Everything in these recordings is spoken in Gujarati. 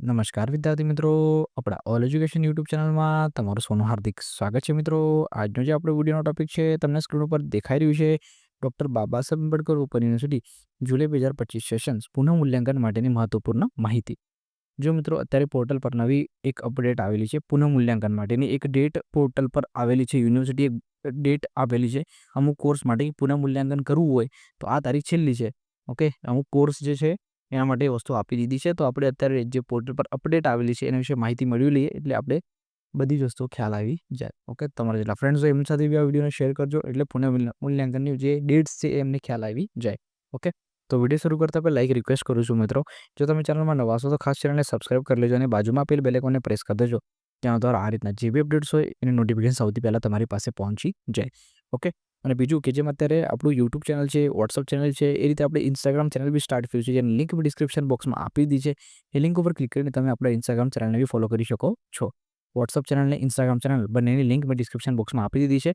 નમસ્કાર વિદ્યાર્થી મિત્રો. આપણા ઓલ એજ્યુકેશન યુટ્યુબ ચેનલમાં તમારું સોનું હાર્દિક સ્વાગત છે મિત્રો. આજનો જે આપણો વિડીયોનો ટોપિક છે, તમને સ્ક્રીન ઉપર દેખાઈ રહ્યું છે, doctor Baba Saheb Ambedkar open university જુલાઈ બે હજાર પચીસ સેશન્સ પુનઃ મૂલ્યાંકન માટેની મહત્વપૂર્ણ માહિતી. જો મિત્રો, અત્યારે પોર્ટલ પર નવી એક અપડેટ આવેલી છે, પુનઃ મૂલ્યાંકન માટેની. એક ડેટ પોર્ટલ પર આવેલી છે, યુનિવર્સિટી ડેટ આપેલી છે, અમુક કોર્સ માટે પુનઃ મૂલ્યાંકન કરવું હોય તો આ તારીખ છેલ્લી છે, ઓકે? અમુક કોર્સ જે છે એના માટે વસ્તુ આપી દીધી છે. તો આપણે અત્યારે જે પોર્ટલ પર અપડેટ આવેલી છે એના વિશે માહિતી મળી લઈએ એટલે આપણે બધી જ વસ્તુઓ ખ્યાલ આવી જાય. ઓકે તમારા જેટલા ફ્રેન્ડ્સ હોય એમની સાથે બી આ વિડીયોને શેર કરજો એટલે પુનઃ મૂલ્યાંકનની જે ડેટ્સ છે એમને ખ્યાલ આવી જાય. ઓકે તો વીડિયો શરૂ કરતા પહેલાં લાઈક રિક્વેસ્ટ કરું છું મિત્રો. જો તમે ચેનલમાં નવા છો તો ખાસ ચેનલને સબસ્ક્રાઇબ કરી લેજો અને બાજુમાં આપેલ બેલેકોને પ્રેસ કરી દેજો. ત્યાં દ્વારા આ રીતના જે બી અપડેટ્સ હોય એની નોટિફિકેશન સૌથી પહેલાં તમારી પાસે પહોંચી જાય. ઓકે અને બીજું કે જેમ અત્યારે આપણું યુટ્યુબ ચેનલ છે વોટ્સઅપ ચેનલ છે, એ રીતે આપણે ઇન્સ્ટાગ્રામ ચેનલ બી સ્ટાર્ટ થયું છે, જેની લિંક ડિસ્ક્રિપ્શન બોક્સમાં આપી દીધી છે. એ લિંક ઉપર ક્લિક કરીને તમે આપણા ઇન્સ્ટાગ્રામ ચેનલને બી ફોલો કરી શકો છો. વોટ્સઅપ ચેનલને ઇન્સ્ટાગ્રામ ચેનલ બંનેની લિંક મેં ડિસ્ક્રિપ્શન બોક્સમાં આપી દીધી છે.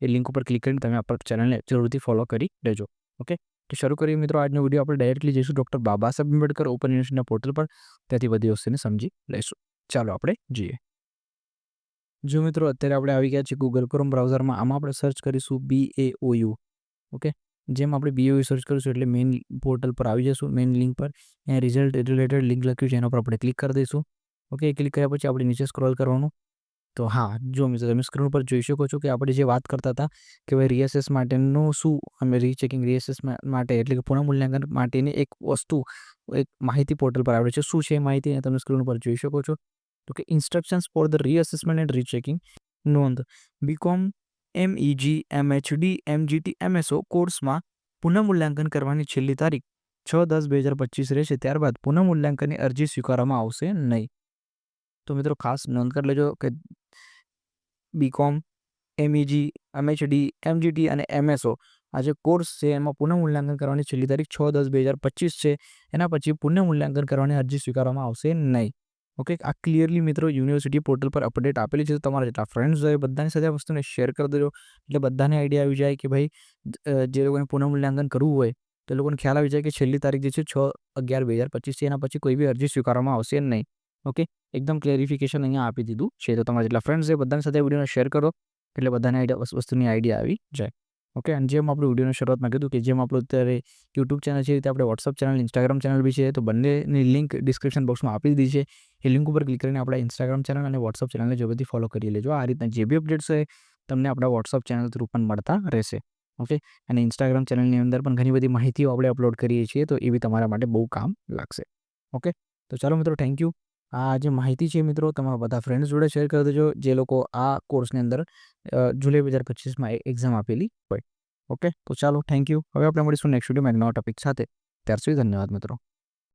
એ લિંક ઉપર ક્લિક કરીને તમે આપણા ચેનલને જરૂરથી ફોલો કરી લેજો. ઓકે? તો શરૂ કરીએ મિત્રો, આજનો વીડિયો આપણે ડાયરેક્ટલી જઈશું ડૉક્ટર બાબા સાહેબ આંબેડકર ઓપન યુનિવર્સિટીના પોર્ટલ પર. ત્યાંથી બધી વસ્તુને સમજી લઈશું. ચાલો આપણે જઈએ. જો મિત્રો અત્યારે આપણે આવી ગયા છીએ ગૂગલ ક્રોમ બ્રાઉઝરમાં આમાં આપણે સર્ચ કરીશું બી એ ઓયુ ઓકે જેમ આપણે બીઓયુ સર્ચ કરીશું એટલે મેઇન પોર્ટલ પર આવી જશું મેઇન લિંક પર. અહીંયા રિઝલ્ટ રિલેટેડ લિંક લખ્યું છે, એના પર આપણે ક્લિક કરી દઈશું ઓકે ક્લિક કર્યા પછી આપણે નીચે સ્ક્રોલ કરવાનું. તો હા, જો મિત્રો તમે સ્ક્રીન પર જોઈ શકો છો કે આપણે જે વાત કરતા હતા કે ભાઈ રીએસએસ માટેનું શું, અમે રીચેકિંગ રીએસએસ માટે એટલે કે પુનઃ મૂલ્યાંકન માટેની એક વસ્તુ, એક માહિતી પોર્ટલ પર આવે છે. શું છે માહિતી તમે સ્ક્રીન પર જોઈ શકો છો. તો કે instructions for the reassessment and rechecking નોંધ. BCom MEG MHD MGT MSO કોર્સમાં પુનઃમૂલ્યાંકન કરવાની છેલ્લી તારીખ છ દસ બે હજાર પચીસ રહેશે. ત્યારબાદ પુનઃમૂલ્યાંકનની અરજી સ્વીકારવામાં આવશે નહીં. તો મિત્રો ખાસ નોંધ કરી લેજો કે બીકોમ એમઈજી એમએચડી એમજીટી અને એમએસઓ આ જે કોર્સ છે એમાં પુનઃમૂલ્યાંકન કરવાની છેલ્લી તારીખ છ દસ બે હજાર પચીસ છે. એના પછી પુનઃમૂલ્યાંકન કરવાની અરજી સ્વીકારવામાં આવશે નહીં. ઓકે આ ક્લિયરલી મિત્રો યુનિવર્સિટી પોર્ટલ પર અપડેટ આપેલી છે તમારા જેટલા ફ્રેન્ડ્સ હોય બધાની સાથે આ વસ્તુને શેર કરી દેજો એટલે બધાને આઈડિયા આવી જાય કે ભાઈ જે લોકોને પુનઃમૂલ્યાંકન કરવું હોય તો લોકોને ખ્યાલ આવી જાય કે છેલ્લી તારીખ જે છે છ અગિયાર બે હજાર પચીસ છે એના પછી કોઈ બી અરજી સ્વીકારવામાં આવશે નહીં ઓકે એકદમ ક્લેરિફિકેશન અહીંયા આપી દીધું છે તો તમારા જેટલા ફ્રેન્ડ્સ છે બધાની સાથે વિડીયોને શેર કરો એટલે બધાને આઈડિયા વસ્તુની આઈડિયા આવી જાય ઓકે અને જેમ આપણે વિડીયોની શરૂઆતમાં કીધું કે જેમ આપણું અત્યારે યુટ્યુબ ચેનલ છે રીતે આપણે વોટ્સઅપ ચેનલ ઇન્સ્ટાગ્રામ ચેનલ બી છે, તો બંનેની લિંક ડિસ્ક્રિપ્શન બોક્સમાં આપી દીધી છે. એ લિંક ઉપર ક્લિક કરીને આપણા ઇન્સ્ટાગ્રામ ચેનલ અને વોટ્સઅપ ચેનલને જો બધી ફોલો કરી લેજો. આ રીતના જે બી અપડેટ્સ છે તમને આપણા વોટ્સઅપ ચેનલ થ્રુ પણ મળતા રહેશે. ઓકે અને ઇન્સ્ટાગ્રામ ચેનલની અંદર પણ ઘણી બધી માહિતીઓ આપણે અપલોડ કરીએ છીએ, તો એ બી તમારા માટે બહુ કામ લાગશે. ઓકે તો ચાલો મિત્રો થેન્ક યુ આ જે માહિતી છે મિત્રો, તમારા બધા ફ્રેન્ડ્સ જોડે શેર કરી દેજો. જે લોકો આ કોર્સની અંદર જુલાઈ બે હજાર પચીસમાં એક્ઝામ આપેલી હોય. ઓકે તો ચાલો થેન્ક યુ હવે આપણે મળીશું નેક્સ્ટ વિડીયોમાં એક નવા ટોપિક સાથે. ત્યાર સુધી ધન્યવાદ મિત્રો.